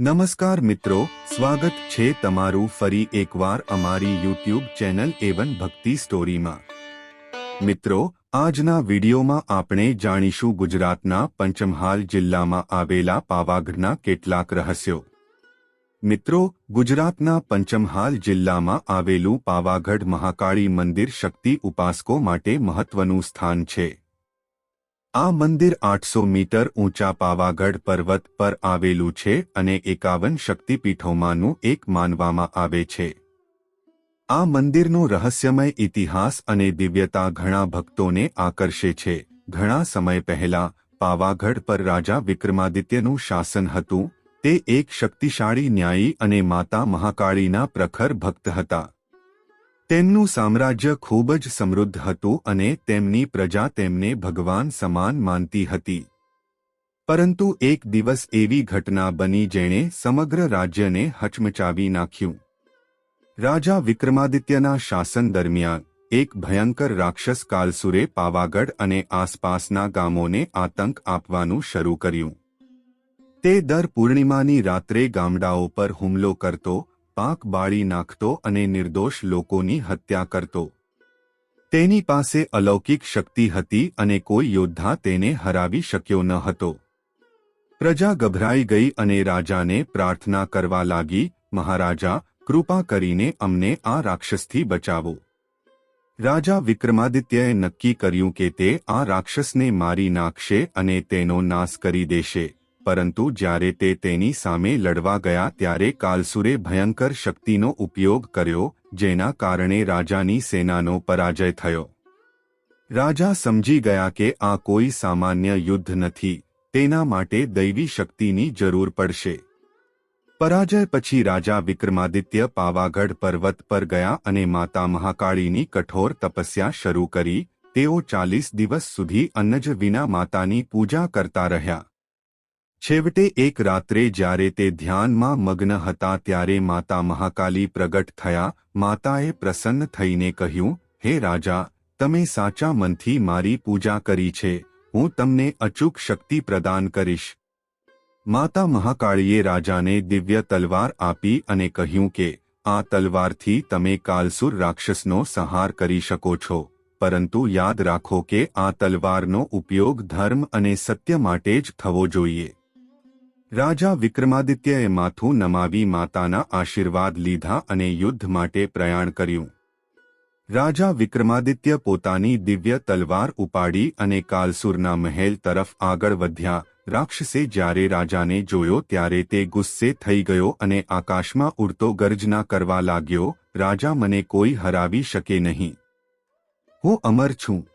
નમસ્કાર મિત્રો, સ્વાગત છે તમારું ફરી એકવાર અમારી યુટ્યુબ ચેનલ એવન ભક્તિ સ્ટોરીમાં. મિત્રો, આજના વિડીયોમાં આપણે જાણીશું ગુજરાતના પંચમહાલ જિલ્લામાં આવેલા પાવાગઢના કેટલાક રહસ્યો. મિત્રો, ગુજરાતના પંચમહાલ જિલ્લામાં આવેલું પાવાગઢ મહાકાળી મંદિર શક્તિ ઉપાસકો માટે મહત્વનું સ્થાન છે. આ મંદિર આઠસો મીટર ઊંચા પાવાગઢ પર્વત પર આવેલું છે અને એકાવન શક્તિપીઠોમાંનું એક માનવામાં આવે છે. આ મંદિરનો રહસ્યમય ઇતિહાસ અને દિવ્યતા ઘણા ભક્તોને આકર્ષે છે. ઘણા સમય પહેલા, પાવાગઢ પર રાજા વિક્રમાદિત્યનું શાસન હતું. તે એક શક્તિશાળી ન્યાયી અને માતા મહાકાળીના પ્રખર ભક્ત હતા. તેમનું સામ્રાજ્ય ખૂબ જ સમૃદ્ધ હતું અને તેમની પ્રજા તેમને ભગવાન સમાન માનતી હતી. પરંતુ એક દિવસ એવી ઘટના બની જેણે સમગ્ર રાજ્યને હચમચાવી નાખ્યું. રાજા વિક્રમાદિત્યના શાસન દરમિયાન, એક ભયંકર રાક્ષસ કાલસુરે પાવાગઢ અને આસપાસના ગામોને આતંક આપવાનું શરૂ કર્યું. તે દર પૂર્ણિમાની રાત્રે ગામડાઓ પર હુમલો કરતો પાક બાળી નાખતો અને નિર્દોષ લોકોની હત્યા કરતો. તેની પાસે અલૌકિક શક્તિ હતી અને કોઈ યોદ્ધા તેને હરાવી શક્યો ન હતો. પ્રજા ગભરાઈ ગઈ અને રાજાને પ્રાર્થના કરવા લાગી, મહારાજા, કૃપા કરીને અમને આ રાક્ષસથી બચાવો. રાજા વિક્રમાદિત્યએ નક્કી કર્યું કે તે આ રાક્ષસને મારી નાખશે અને તેનો નાશ કરી દેશે. પરંતુ જ્યારે તે તેની સામે લડવા ગયા ત્યારે કાલસુરે ભયંકર શક્તિનો ઉપયોગ કર્યો, જેના કારણે રાજાની સેનાનો પરાજય થયો. રાજા સમજી ગયા કે આ કોઈ સામાન્ય યુદ્ધ નથી, તેના માટે દૈવી શક્તિની જરૂર પડશે. પરાજય પછી રાજા વિક્રમાદિત્ય પાવાગઢ પર્વત પર ગયા અને માતા મહાકાળીની કઠોર તપસ્યા શરૂ કરી, તેઓ ચાલીસ દિવસ સુધી અન્નજ વિના માતાની પૂજા કરતા રહ્યા. છેવટે એક રાત્રે જ્યારે તે ધ્યાનમાં મગ્ન હતા ત્યારે માતા મહાકાલી પ્રગટ થયા. માતાએ પ્રસન્ન થઈને કહ્યું, હે રાજા, તમે સાચા મનથી મારી પૂજા કરી છે. હું તમને અચૂક શક્તિ પ્રદાન કરીશ. માતા મહાકાળીએ રાજાને દિવ્ય તલવાર આપી અને કહ્યું કે, આ તલવારથી તમે કાલસુર રાક્ષસનો સંહાર કરી શકો છો. પરંતુ યાદ રાખો કે આ તલવારનો ઉપયોગ ધર્મ અને સત્ય માટે જ થવો જોઈએ. રાજા વિક્રમાદિત્યએ માથું નમાવી માતાના આશીર્વાદ લીધા અને યુદ્ધ માટે પ્રયાણ કર્યું. રાજા વિક્રમાદિત્ય પોતાની દિવ્ય તલવાર ઉપાડી અને કાલસુરના મહેલ તરફ આગળ વધ્યા. રાક્ષસે જ્યારે રાજાને જોયો ત્યારે તે ગુસ્સે થઈ ગયો અને આકાશમાં ઉડતો ગર્જના કરવા લાગ્યો, રાજા મને કોઈ હરાવી શકે નહીં. હું અમર છું.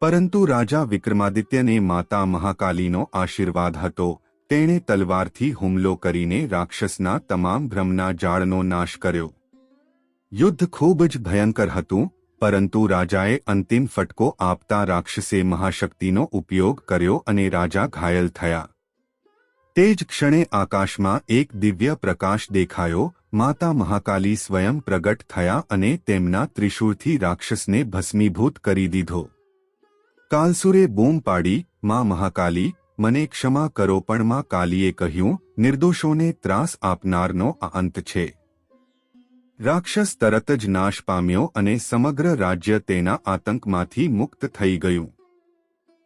પરંતુ રાજા વિક્રમાદિત્યને માતા મહાકાલીનો આશીર્વાદ હતો. તેણે તલવારથી હુમલો કરીને રાક્ષસના તમામ ભ્રમના જાળનો નાશ કર્યો. યુદ્ધ ખૂબ જ ભયંકર હતું, પરંતુ રાજાએ અંતિમ ફટકો આપતા રાક્ષસે મહાશક્તિનો ઉપયોગ કર્યો અને રાજા ઘાયલ થયા. તે જ ક્ષણે આકાશમાં એક દિવ્ય પ્રકાશ દેખાયો, માતા મહાકાલી સ્વયં પ્રગટ થયા અને તેમના ત્રિશૂળથી રાક્ષસને ભસ્મીભૂત કરી દીધો. કાલસુરે બૂમ પાડી, માં મહાકાલી મને ક્ષમા કરો પણ માં કાલીએ કહ્યું, નિર્દોષોને ત્રાસ આપનારનો અંત છે. રાક્ષસ તરત જ નાશ પામ્યો અને સમગ્ર રાજ્ય તેના આતંકમાંથી મુક્ત થઈ ગયું.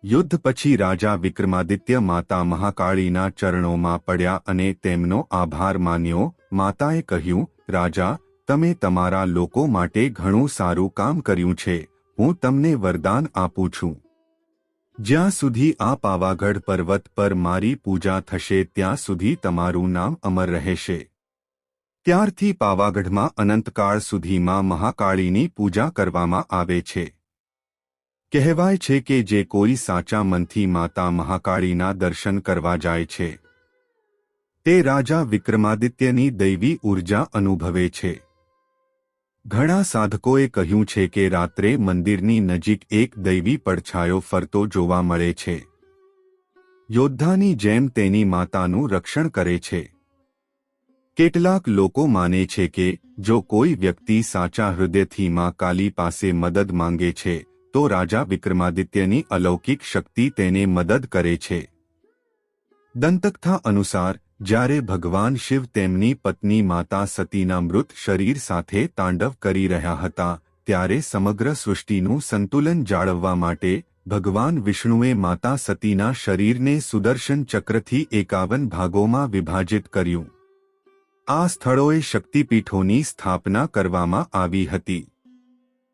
યુદ્ધ પછી રાજા વિક્રમાદિત્ય માતા મહાકાળીના ચરણોમાં પડ્યા અને તેમનો આભાર માન્યો. માતાએ કહ્યું, રાજા, તમે તમારા લોકો માટે ઘણું સારું કામ કર્યું છે. હું તમને વરદાન આપું છું. જ્યાં સુધી આ પાવાગઢ પર્વત પર મારી પૂજા થશે ત્યાં સુધી તમારું નામ અમર રહેશે. ત્યારથી પાવાગઢમાં અનંતકાળ સુધીમાં મહાકાળીની પૂજા કરવામાં આવે છે. કહેવાય છે કે જે કોઈ સાચા મનથી માતા મહાકાળીના દર્શન કરવા જાય છે. તે રાજા વિક્રમાદિત્યની દૈવી ઊર્જા અનુભવે છે. ઘણા સાધકોએ કહ્યું છે કે રાત્રે મંદિરની નજીક એક દૈવી પડછાયો ફરતો જોવા મળે છે. યોદ્ધાની જેમ તેની માતાનું રક્ષણ કરે છે. કેટલાક લોકો માને છે કે જો કોઈ વ્યક્તિ સાચા હૃદયથી માં કાલી પાસે મદદ માંગે છે, તો રાજા વિક્રમાદિત્યની અલૌકિક શક્તિ તેને મદદ કરે છે. દંતકથા અનુસાર જ્યારે ભગવાન શિવ તેમની પત્ની માતા સતીના મૃત શરીર સાથે તાંડવ કરી રહ્યા હતા, ત્યારે સમગ્ર સૃષ્ટિનું સંતુલન જાળવવા માટે ભગવાન વિષ્ણુએ માતા સતીના શરીરને સુદર્શન ચક્રથી એકાવન ભાગોમાં વિભાજિત કર્યું. આ સ્થળોએ શક્તિપીઠોની સ્થાપના કરવામાં આવી હતી.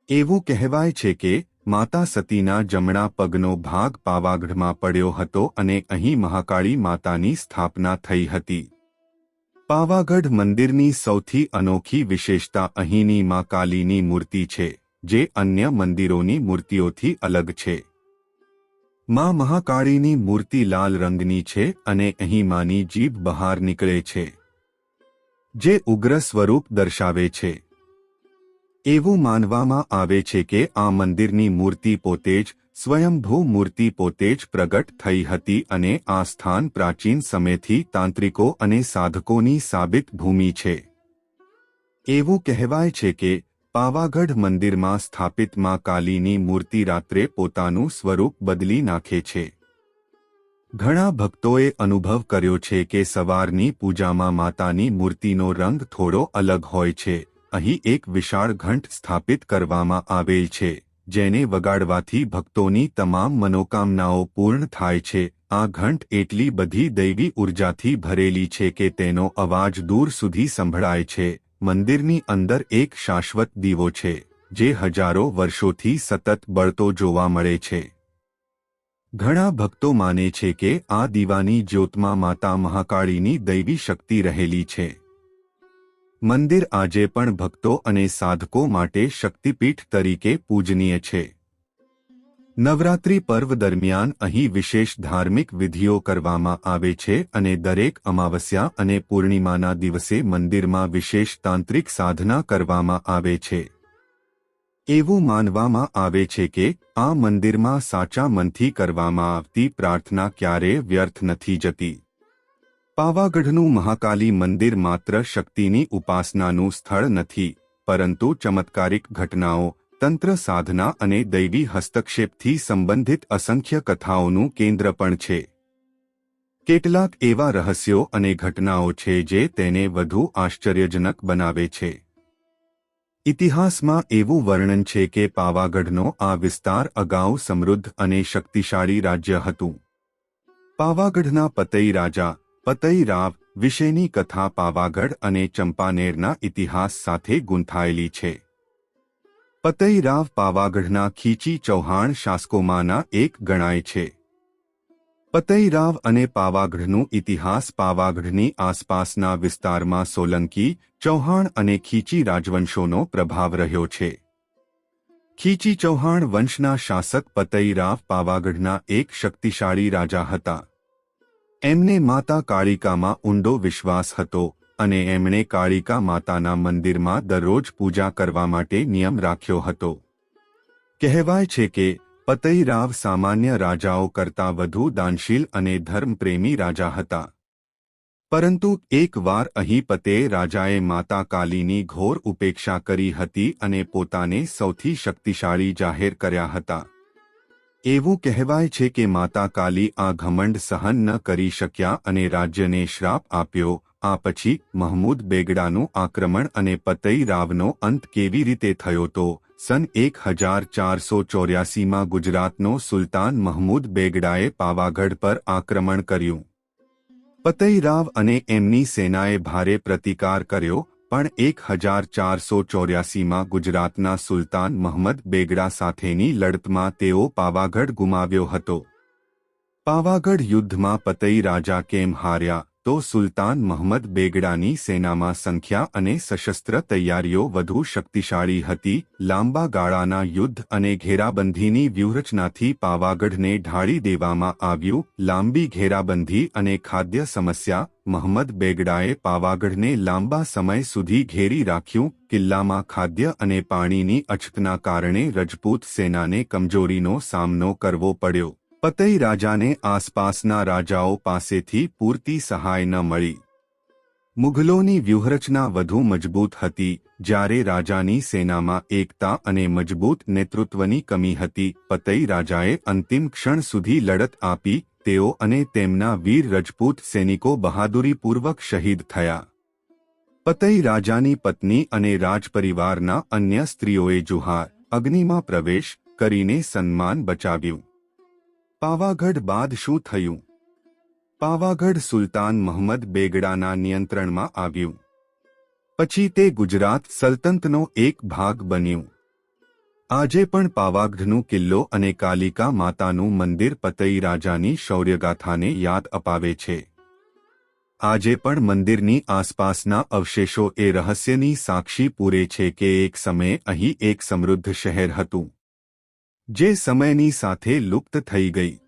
એવું કહેવાય છે કે માતા સતીના જમણા પગનો ભાગ પાવાગઢમાં પડ્યો હતો અને અહીં મહાકાળી માતાની સ્થાપના થઈ હતી. પાવાગઢ મંદિરની સૌથી અનોખી વિશેષતા અહીંની મા કાલીની મૂર્તિ છે, જે અન્ય મંદિરોની મૂર્તિઓથી અલગ છે. મા મહાકાળીની મૂર્તિ લાલ રંગની છે અને અહીં માની જીભ બહાર નીકળે છે, જે ઉગ્ર સ્વરૂપ દર્શાવે છે. એવું માનવામાં આવે છે કે આ મંદિરની મૂર્તિ પોતે જ સ્વયંભૂ મૂર્તિ પોતે જ પ્રગટ થઈ હતી અને આ સ્થાન પ્રાચીન સમયથી તાંત્રિકો અને સાધકોની સાબિત ભૂમિ છે. એવું કહેવાય છે કે પાવાગઢ મંદિરમાં સ્થાપિતમાં કાલીની મૂર્તિ રાત્રે પોતાનું સ્વરૂપ બદલી નાખે છે. ઘણા ભક્તોએ અનુભવ કર્યો છે કે સવારની પૂજામાં માતાની મૂર્તિનો રંગ થોડો અલગ હોય છે. અહીં એક વિશાળ ઘંટ સ્થાપિત કરવામાં આવેલ છે, જેને વગાડવાથી ભક્તોની તમામ મનોકામનાઓ પૂર્ણ થાય છે. આ ઘંટ એટલી બધી દૈવી ઉર્જાથી ભરેલી છે કે તેનો અવાજ દૂર સુધી સંભળાય છે. મંદિરની અંદર એક શાશ્વત દીવો છે, જે હજારો વર્ષોથી સતત બળતો જોવા મળે છે. ઘણા ભક્તો માને છે કે આ દીવાની જ્યોતમાં માતા મહાકાળીની દૈવી શક્તિ રહેલી છે. મંદિર આજે પણ ભક્તો અને સાધકો માટે શક્તિપીઠ તરીકે પૂજનીય છે. નવરાત્રિ પર્વ દરમિયાન અહીં વિશેષ ધાર્મિક વિધિઓ કરવામાં આવે છે અને દરેક અમાવસ્યા અને પૂર્ણિમાના દિવસે મંદિરમાં વિશેષ તાંત્રિક સાધના કરવામાં આવે છે. એવું માનવામાં આવે છે કે આ મંદિરમાં સાચા મનથી કરવામાં આવતી પ્રાર્થના ક્યારેય વ્યર્થ નથી જતી. પાવાગઢનું મહાકાલી મંદિર માત્ર શક્તિની ઉપાસનાનું સ્થળ નથી, પરંતુ ચમત્કારિક ઘટનાઓ, તંત્ર સાધના અને દૈવી હસ્તક્ષેપથી સંબંધિત અસંખ્ય કથાઓનું કેન્દ્ર પણ છે. કેટલાક એવા રહસ્યો અને ઘટનાઓ છે જે તેને વધુ આશ્ચર્યજનક બનાવે છે. ઇતિહાસમાં એવું વર્ણન છે કે પાવાગઢનો આ વિસ્તાર અગાઉ સમૃદ્ધ અને શક્તિશાળી રાજ્ય હતું. પાવાગઢના પતઈ રાજા પતઈ રાવ વિશેની કથા પાવાગઢ અને ચંપાનેરના ઇતિહાસ સાથે ગુંથાયેલી છે. પતઈ રાવ પાવાગઢના ખીચી ચૌહાણ શાસકોમાંના એક ગણાય છે. પતઈ રાવ અને પાવાગઢનું ઇતિહાસ પાવાગઢની આસપાસના વિસ્તારમાં સોલંકી, ચૌહાણ અને ખીચી રાજવંશોનો પ્રભાવ રહ્યો છે. ખીચી ચૌહાણ વંશના શાસક પતઈ રાવ પાવાગઢના એક શક્તિશાળી રાજા હતા. એમને માતા કાળિકામાં ઊંડો વિશ્વાસ હતો અને એમણે કાળિકા માતાના મંદિરમાં દરરોજ પૂજા કરવા માટે નિયમ રાખ્યો હતો. કહેવાય છે કે પતઈરાવ સામાન્ય રાજાઓ કરતાં વધુ દાનશીલ અને ધર્મપ્રેમી રાજા હતા. પરંતુ એકવાર અહીં પતે રાજાએ માતા કાલીની ઘોર ઉપેક્ષા કરી હતી અને પોતાને સૌથી શક્તિશાળી જાહેર કર્યા હતા. એવું કહેવાય છે કે માતા કાલી આ ઘમંડ સહન ન કરી શક્યા અને રાજ્યને શ્રાપ આપ્યો, આ પછી મહમૂદ બેગડાનું આક્રમણ અને પતઈ રાવનો અંત કેવી રીતે થયો તો, સન એક હજાર ચારસો ચોર્યાસીમાં ગુજરાતનો સુલતાન મહમૂદ બેગડાએ પાવાગઢ પર આક્રમણ કર્યું. પતઈ રાવ અને એમની સેનાએ ભારે પ્રતિકાર કર્યો પણ એક હજાર ચારસો ચોર્યાસીમાં ગુજરાતના સુલતાન મહમદ બેગડા સાથેની લડતમાં તેઓ પાવાગઢ ગુમાવ્યો હતો. પાવાગઢ યુદ્ધમાં પતઈ રાજા કેમ હાર્યા? તો સુલતાન મહમદ બેગડાની સેનામાં સંખ્યા અને સશસ્ત્ર તૈયારીઓ વધુ શક્તિશાળી હતી. લાંબા ગાળાના યુદ્ધ અને ઘેરાબંધીની વ્યૂહરચનાથી પાવાગઢને ઢાળી દેવામાં આવ્યું. લાંબી ઘેરાબંધી અને ખાદ્ય સમસ્યા, મહમદ બેગડાએ પાવાગઢને લાંબા સમય સુધી ઘેરી રાખ્યું. કિલ્લામાં ખાદ્ય અને પાણીની અછતના કારણે રજપૂત સેનાને કમજોરીનો સામનો કરવો પડ્યો. પતઈ રાજાને આસપાસના રાજાઓ પાસેથી પૂરતી સહાય ન મળી. મુઘલોની વ્યૂહરચના વધુ મજબૂત હતી જ્યારે રાજાની સેનામાં એકતા અને મજબૂત નેતૃત્વની કમી હતી. પતઈ રાજાએ અંતિમ ક્ષણ સુધી લડત આપી, તેઓ અને તેમના વીર રજપૂત સૈનિકો બહાદુરીપૂર્વક શહીદ થયા. પતઈ રાજાની પત્ની અને રાજપરિવારના અન્ય સ્ત્રીઓએ જુહાર, અગ્નિમાં પ્રવેશ કરીને સન્માન બચાવ્યું. પાવાગઢ બાદ શું થયું? પાવાગઢ સુલતાન મહંમદ બેગડાના નિયંત્રણમાં આવ્યું. પછી તે ગુજરાત સલ્તનતનો એક ભાગ બન્યું. આજે પણ પાવાગઢનું કિલ્લો અને કાલિકા માતાનું મંદિર પતઈ રાજાની શૌર્યગાથાને યાદ અપાવે છે. આજે પણ મંદિરની આસપાસના અવશેષો એ રહસ્યની સાક્ષી પૂરે છે કે એક સમયે અહીં એક સમૃદ્ધ શહેર હતું. જે સમયની સાથે લુપ્ત થઈ ગઈ.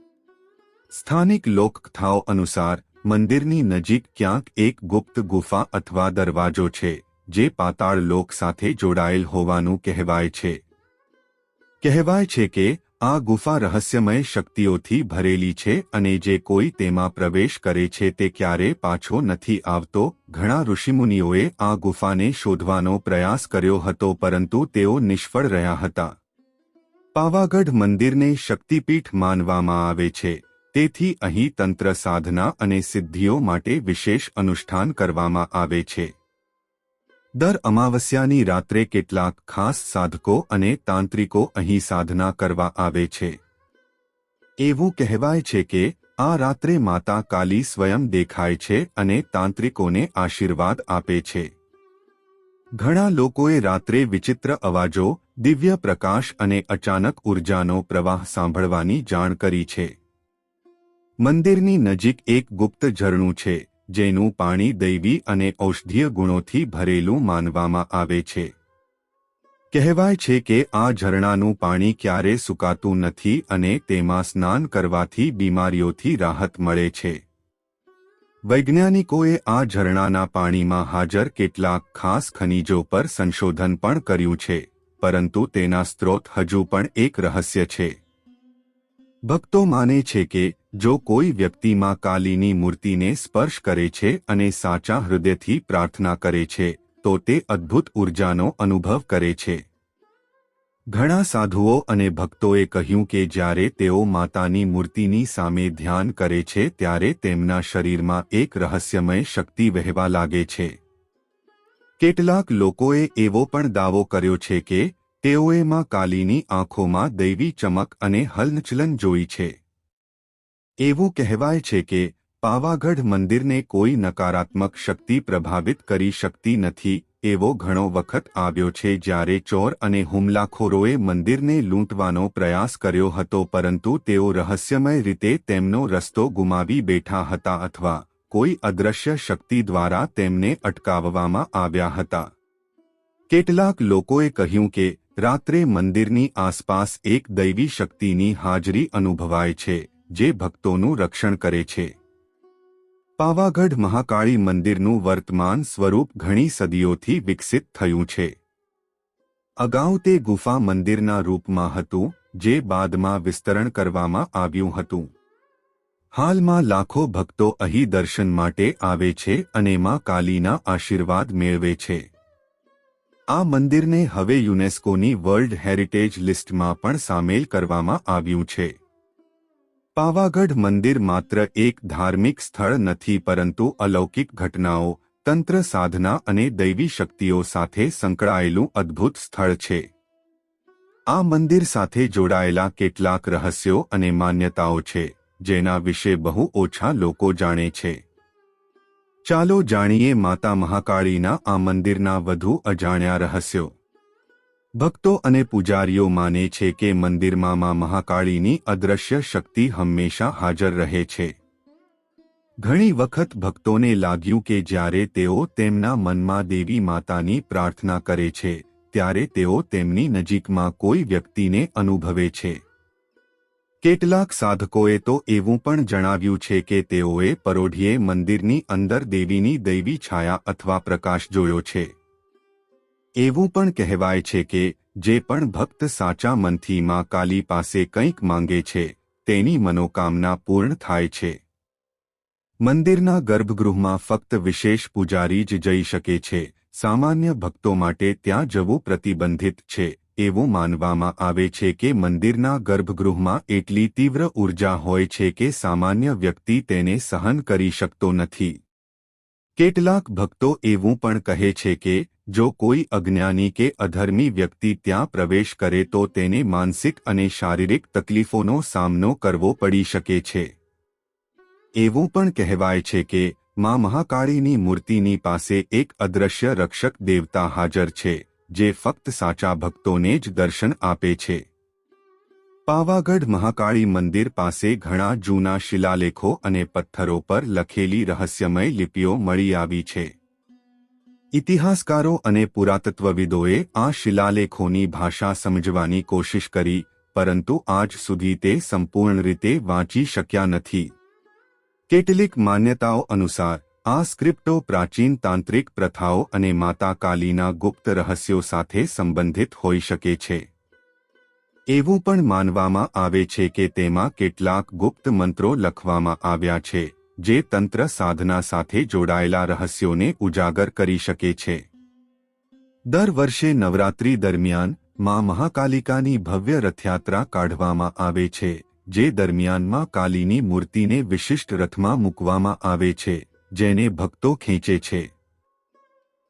સ્થાનિક લોકકથાઓ અનુસાર, મંદિરની નજીક ક્યાંક એક ગુપ્ત ગુફા અથવા દરવાજો છે, જે પાતાળ લોક સાથે જોડાયેલ હોવાનું કહેવાય છે. કહેવાય છે કે, આ ગુફા રહસ્યમય શક્તિઓથી ભરેલી છે અને જે કોઈ તેમાં પ્રવેશ કરે છે તે ક્યારે પાછો નથી આવતો, ઘણા ઋષિમુનિઓએ આ ગુફાને શોધવાનો પ્રયાસ કર્યો હતો પરંતુ તેઓ નિષ્ફળ રહ્યા હતા. પાવાગઢ મંદિરને શક્તિપીઠ માનવામાં આવે છે. તેથી અહીં તંત્ર સાધના અને સિદ્ધિઓ માટે વિશેષ અનુષ્ઠાન કરવામાં આવે છે. દર અમાવસ્યાની રાત્રે કેટલાક ખાસ સાધકો અને તાંત્રિકો અહીં સાધના કરવા આવે છે. એવું કહેવાય છે કે, આ રાત્રે માતા કાલી સ્વયં દેખાય છે અને તાંત્રિકોને આશીર્વાદ આપે છે. ઘણા લોકોએ રાત્રે વિચિત્ર અવાજો, દિવ્ય પ્રકાશ અને અચાનક ઉર્જાનો પ્રવાહ સાંભળવાની જાણ કરી છે. મંદિરની નજીક એક ગુપ્ત ઝરણું છે, જેનું પાણી દૈવી અને ઔષધીય ગુણોથી ભરેલું માનવામાં આવે છે. કહેવાય છે કે આ ઝરણાનું પાણી ક્યારે સુકાતું નથી અને તેમાં સ્નાન કરવાથી બીમારીઓથી રાહત મળે છે. વૈજ્ઞાનિકોએ આ ઝરણાના પાણીમાં હાજર કેટલાક ખાસ ખનિજો પર સંશોધન પણ કર્યું છે, પરંતુ તેના સ્ત્રોત હજુ પણ એક રહસ્ય છે. ભક્તો માને છે કે, જો કોઈ વ્યક્તિમાં કાલીની મૂર્તિને સ્પર્શ કરે છે અને સાચા હૃદયથી પ્રાર્થના કરે છે, તો તે અદ્ભુત ઉર્જાનો અનુભવ કરે છે. ઘણા સાધુઓ અને ભક્તોએ કહ્યું કે જ્યારે તેઓ માતાની મૂર્તિની સામે ધ્યાન કરે છે ત્યારે તેમના શરીરમાં એક રહસ્યમય શક્તિ વહેવા લાગે છે. કેટલાક લોકોએ એવો પણ દાવો કર્યો છે કે તેઓએ માં કાલીની આંખોમાં દૈવી ચમક અને હલનચલન જોઈ છે. એવું કહેવાય છે કે પાવાગઢ મંદિરને કોઈ નકારાત્મક શક્તિ પ્રભાવિત કરી શકતી નથી એવો ઘણો વખત આવ્યો છે જ્યારે ચોર અને હુમલાખોરોએ મંદિરને લૂંટવાનો પ્રયાસ કર્યો હતો, પરંતુ તેઓ રહસ્યમય રીતે તેમનો રસ્તો ગુમાવી બેઠા હતા અથવા કોઈ અદ્રશ્ય શક્તિ દ્વારા તેમને અટકાવવામાં આવ્યા હતા. કેટલાક લોકોએ કહ્યું કે, રાત્રે મંદિરની આસપાસ એક દૈવી શક્તિની હાજરી અનુભવાય છે, જે ભક્તોનું રક્ષણ કરે છે. પાવાગઢ મહાકાળી મંદિરનું વર્તમાન સ્વરૂપ ઘણી સદીઓથી વિકસિત થયું છે. અગાઉ તે ગુફા મંદિરના રૂપમાં હતું, જે બાદમાં વિસ્તરણ કરવામાં આવ્યું હતું. હાલમાં લાખો ભક્તો અહીં દર્શન માટે આવે છે અને માં કાલીના આશીર્વાદ મેળવે છે. આ મંદિરને હવે યુનેસ્કોની વર્લ્ડ હેરિટેજ લિસ્ટમાં પણ સામેલ કરવામાં આવ્યું છે. પાવાગઢ મંદિર માત્ર એક ધાર્મિક સ્થળ નથી પરંતુ અલૌકિક ઘટનાઓ, તંત્ર સાધના અને દૈવી શક્તિઓ સાથે સંકળાયેલું અદ્ભુત સ્થળ છે. આ મંદિર સાથે જોડાયેલા કેટલાક રહસ્યો અને માન્યતાઓ છે, જેના વિશે બહુ ઓછા લોકો જાણે છે. ચાલો જાણીએ માતા મહાકાળીના આ મંદિરના વધુ અજાણ્યા રહસ્યો. ભક્તો અને પૂજારીઓ માને છે કે મંદિરમાં માં મહાકાળીની અદ્રશ્ય શક્તિ હંમેશા હાજર રહે છે. ઘણી વખત ભક્તોને લાગ્યું કે જ્યારે તેઓ તેમના મનમાં દેવી માતાની પ્રાર્થના કરે છે, ત્યારે તેઓ તેમની નજીકમાં કોઈ વ્યક્તિને અનુભવે છે. કેટલાક સાધકોએ તો એવું પણ જણાવ્યું છે કે તેઓએ પરોઢીએ મંદિરની અંદર દેવીની દૈવી છાયા અથવા પ્રકાશ જોયો છે. એવું પણ કહેવાય છે કે, જે પણ ભક્ત સાચા મનથી માં કાલી પાસે કંઈક માંગે છે, તેની મનોકામના પૂર્ણ થાય છે. મંદિરના ગર્ભગૃહમાં ફક્ત વિશેષ પૂજારી જ જઈ શકે છે, સામાન્ય ભક્તો માટે ત્યાં જવું પ્રતિબંધિત છે, એવું માનવામાં આવે છે કે મંદિરના ગર્ભગૃહમાં એટલી તીવ્ર ઊર્જા હોય છે કે સામાન્ય વ્યક્તિ તેને સહન કરી શકતો નથી. કેટલાક ભક્તો એવું પણ કહે છે કે જો કોઈ અજ્ઞાની કે અધર્મી વ્યક્તિ ત્યાં પ્રવેશ કરે તો તેને માનસિક અને શારીરિક તકલીફોનો સામનો કરવો પડી શકે છે. એવું પણ કહેવાય છે કે, માં મહાકાળીની મૂર્તિની પાસે એક અદ્રશ્ય રક્ષક દેવતા હાજર છે, જે ફક્ત સાચા ભક્તોને જ દર્શન આપે છે. પાવાગઢ મહાકાળી મંદિર પાસે ઘણા જૂના શિલાલેખો અને પથ્થરો પર લખેલી રહસ્યમય લિપિઓ મળી આવી છે. ઇતિહાસકારો અને પુરાતત્વવિદોએ આ શિલાલેખોની ભાષા સમજવાની કોશિશ કરી, પરંતુ આજ સુધી તે સંપૂર્ણ રીતે વાંચી શક્યા નથી. કેટલીક માન્યતાઓ અનુસાર, આ સ્ક્રિપ્ટો પ્રાચીન તાંત્રિક પ્રથાઓ અને માતા કાલીના ગુપ્ત રહસ્યો સાથે સંબંધિત હોઈ શકે છે. એવું પણ માનવામાં આવે છે કે તેમાં કેટલાક ગુપ્ત મંત્રો લખવામાં આવ્યા છે. જે તંત્ર સાધના સાથે જોડાયેલા રહસ્યોને ઉજાગર કરી શકે છે. દર વર્ષે નવરાત્રી દરમિયાનમાં મહાકાલિકાની ભવ્ય રથયાત્રા કાઢવામાં આવે છે, જે દરમિયાનમાં કાલીની મૂર્તિને વિશિષ્ટ રથમાં મૂકવામાં આવે છે, જેને ભક્તો ખેંચે છે.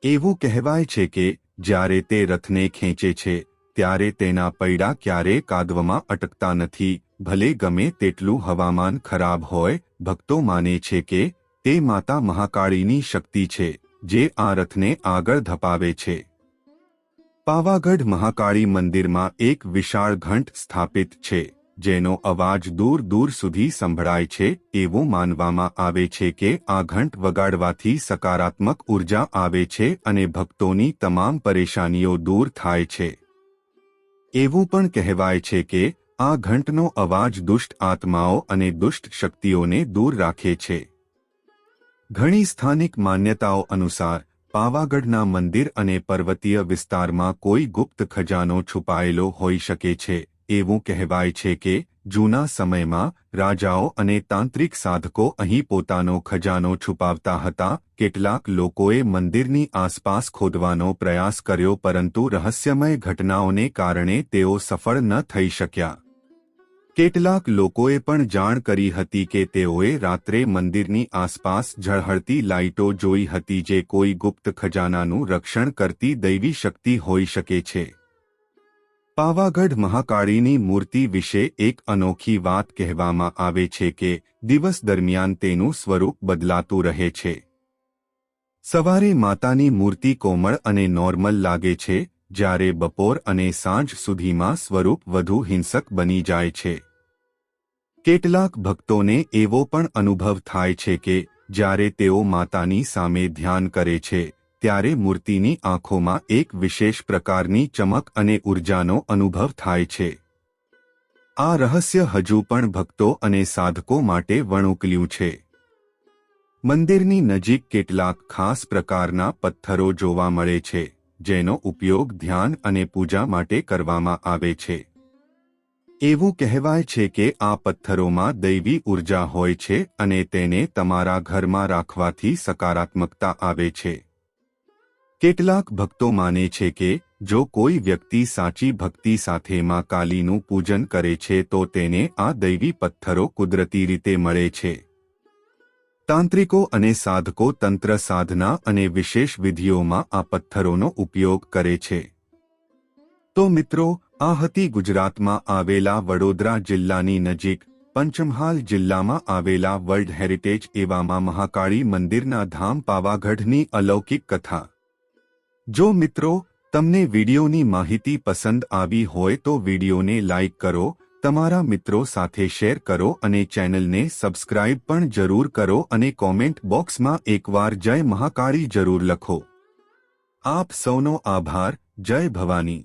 એવું કહેવાય છે કે જ્યારે તે રથને ખેંચે છે ત્યારે તેના પૈડા ક્યારે કાદવમાં અટકતા નથી. ભલે ગમે તેટલું હવામાન ખરાબ હોય, ભક્તો માને છે કે, તે માતા મહાકાળીની શક્તિ છે, જે આ રથને આગળ ધપાવે છે. પાવાગઢ મહાકાળી મંદિરમાં એક વિશાળ ઘંટ સ્થાપિત છે, જેનો અવાજ દૂર દૂર સુધી સંભળાય છે, એવું માનવામાં આવે છે કે આ ઘંટ વગાડવાથી સકારાત્મક ઊર્જા આવે છે અને ભક્તોની તમામ પરેશાનીઓ દૂર થાય છે. એવું પણ કહેવાય છે કે, આ ઘંટનો અવાજ દુષ્ટ આત્માઓ અને દુષ્ટ શક્તિઓને દૂર રાખે છે. ઘણી સ્થાનિક માન્યતાઓ અનુસાર, પાવાગઢના મંદિર અને પર્વતીય વિસ્તારમાં કોઈ ગુપ્ત ખજાનો છુપાયેલો હોઈ શકે છે, એવું કહેવાય છે કે જૂના સમયમાં રાજાઓ અને તાંત્રિક સાધકો અહીં પોતાનો ખજાનો છુપાવતા હતા. કેટલાક લોકોએ મંદિરની આસપાસ ખોદવાનો પ્રયાસ કર્યો, પરંતુ રહસ્યમય ઘટનાઓને કારણે તેઓ સફળ ન થઈ શક્યા. કેટલાક લોકોએ પણ જાણ કરી હતી કે તેઓએ રાત્રે મંદિરની આસપાસ ઝળહળતી લાઇટો જોઈ હતી, જે કોઈ ગુપ્ત ખજાનાનું રક્ષણ કરતી દૈવી શક્તિ હોઈ શકે છે. પાવાગઢ મહાકાળીની મૂર્તિ વિશે એક અનોખી વાત કહેવામાં આવે છે કે, દિવસ દરમિયાન તેનું સ્વરૂપ બદલાતું રહે છે. સવારે માતાની મૂર્તિ કોમળ અને નોર્મલ લાગે છે, જ્યારે બપોર અને સાંજ સુધીમાં સ્વરૂપ વધુ હિંસક બની જાય છે. કેટલાક ભક્તોને એવો પણ અનુભવ થાય છે કે, જ્યારે તેઓ માતાની સામે ધ્યાન કરે છે ત્યારે મૂર્તિની આંખોમાં એક વિશેષ પ્રકારની ચમક અને ઉર્જાનો અનુભવ થાય છે. આ રહસ્ય હજુ પણ ભક્તો અને સાધકો માટે વણુકલ્યું છે. મંદિરની નજીક કેટલાક ખાસ પ્રકારના પથ્થરો જોવા મળે છે, જેનો ઉપયોગ ધ્યાન અને પૂજા માટે કરવામાં આવે છે. એવું કહેવાય છે કે આ પથ્થરોમાં દૈવી ઊર્જા હોય છે અને તેને તમારા ઘરમાં રાખવાથી સકારાત્મકતા આવે છે. કેટલાક ભક્તો માને છે કે, જો કોઈ વ્યક્તિ સાચી ભક્તિ સાથે માં કાલીનું પૂજન કરે છે તો તેને આ દૈવી પથ્થરો કુદરતી રીતે મળે છે. તાંત્રિકો અને સાધકો તંત્ર સાધના અને વિશેષ વિધિઓમાં આ પથ્થરોનો ઉપયોગ કરે છે. તો મિત્રો, આ હતી ગુજરાતમાં આવેલા વડોદરા જિલ્લાની નજીક પંચમહાલ જિલ્લામાં આવેલા વર્લ્ડ હેરિટેજ એવામાં મહાકાળી મંદિરના ધામ પાવાગઢની અલૌકિક કથા. જો મિત્રો, તમને વિડીયોની માહિતી પસંદ આવી હોય તો વિડીયોને લાઇક કરો, તમારા મિત્રો સાથે શેર કરો અને ચેનલને સબસ્ક્રાઇબ પણ જરૂર કરો અને કોમેન્ટ બોક્સમાં એકવાર જય મહાકાળી જરૂર લખો. આપ સૌનો આભાર, જય ભવાની.